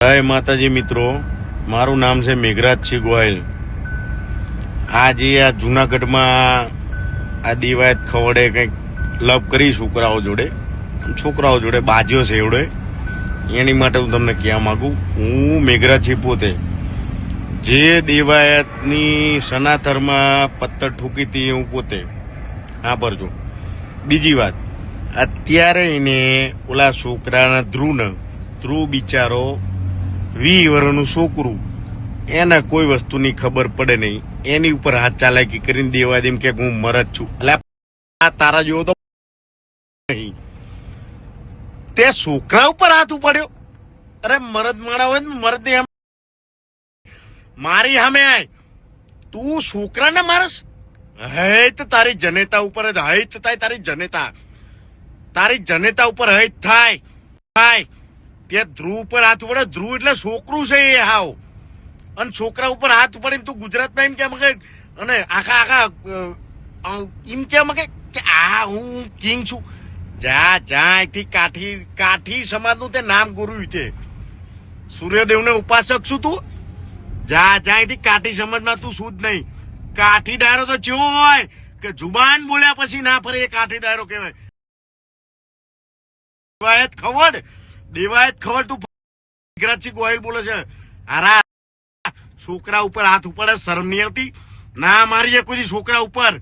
જય માતાજી મિત્રો, મારું નામ છે મેઘરાજ સિંહ ગોયલ આજે આ જુનાગઢમાં આ દિવાયત ખવડે કંઈક લવ કરી છોકરાઓ જોડે. છોકરાઓ જોડે બાજ્યો છે એવડે. એની માટે હું તમને કહેવા માગું, હું મેઘરાજ સિંહ પોતે. જે દેવાયતની સનાતરમાં પત્તર ઠૂકી હતી હું પોતે. હા પરજો બીજી વાત, અત્યારે એને ઓલા છોકરાના ધ્રુવને, ધ્રુવ બિચારો વી વર્ષનું છોકરું. એને કોઈ વસ્તુની ખબર પડે નહીં. એની ઉપર હાથ ચાલાકી કરીને દેવા દેમ કે હું મરજ છું. એટલે આ તારા જેવો તો નહીં. તે છોકરા ઉપર હાથ ઉપાડ્યો. અરે, મરદ માણા હોય ને, મરદ મારી સામે આય. તું છોકરાને મારસ? હૈત તારી જનેતા ઉપર હૈત થાય તારી જનેતા. તારી જનેતા ઉપર હૈત થાય. થાય. તે ધ્રુવ ઉપર હાથ પડે ધ્રુવ એટલે છોકરું છે એ હાવ. અને છોકરા ઉપર હાથ પડે તું ગુજરાતમાં એમ કેમ કે અને આખા આખા એમ કેમ કે આ હું કિંગ છું. જા જા, અહીંથી કાઠી કાઠી સમાજનું તે નામ ગુરુ તે સૂર્યદેવને ઉપાસક છું તું. જા જા, અહીંથી કાઠી સમાજમાં તું શું જ નહીં. કાઠી ડાયરો તો ચેવો હોય કે જુબાન બોલ્યા પછી ના ફરે એ કાઠી ડાયરો કહેવાય. ખવડ દેવાયત ખબર તું ગુજરાતથી ગોહિલ બોલે છે, હારા, છોકરા ઉપર હાથ ઉપાડે, શરમ નહીં આવતી? ના, મારી કોઈ છોકરા ઉપર.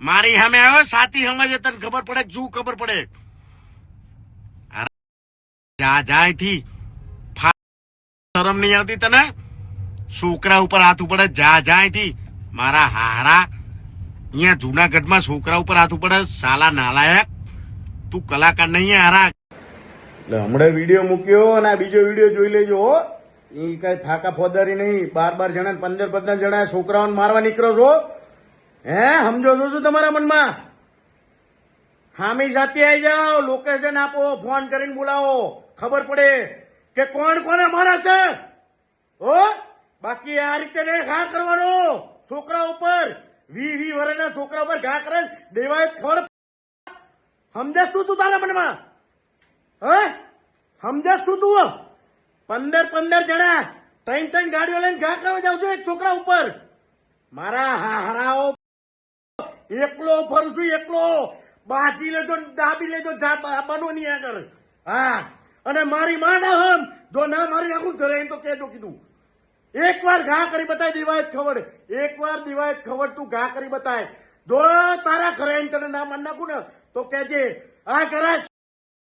મારી સામે આવ્યો સાથી સમજે તને ખબર પડે, જુ ખબર પડે. જા જાય થી શરમ નહીં આવતી તને? છોકરા ઉપર હાથ ઉપાડે, જા જાય થી મારા હારા, અહીંયા જુનાગઢમાં છોકરા ઉપર હાથ ઉપાડે, સાલા નાલાયક. તું કલાકાર નહીં હારા. એટલે હમણાં વીડિયો મૂક્યો અને આ બીજો વીડિયો જોઈ લેજો, હો. એ કઈ ફાકા ફોદારી નહીં. બાર બાર જણા પંદર પંદર જણા છોકરાઓને મારવા નીકળો છો. હે, સમજો છો શું તમારા મનમાં? ખામી સાથે આવી જાઓ લોકેશન આપો ફોન કરીને બોલાવો. ખબર પડે કે કોણ કોને મારે છે? હો? બાકી આ રીતે નહીં ઘા કરવાનો. છોકરા ઉપર, વી વી વર્ષના છોકરા ઉપર ઘા કરે દેવાય ખબર સમજે શું તું તારા મનમાં? હે? સમજે શું તું પંદર પંદર જણા ત્રણ ત્રણ ગાડીઓ લઈને ઘા કરવા જાવ છું એક છોકરા ઉપર? મારા હારાઓ એકલો ફરશું એકલો. બાજી લેજો દાબી લેજો બનો નહીં આગળ. હા. અને મારી માં ના હમ. જો ના મારી આખું ઘરે તો કેજો કીધું. એક વાર ઘા કરી બતાય દિવાયત ખબર. એક વાર દિવાયત ખબર તું ઘા કરી બતાય. જો તારા ઘરે તને ના માન નાખું ને, તો કેજે આ કરાશ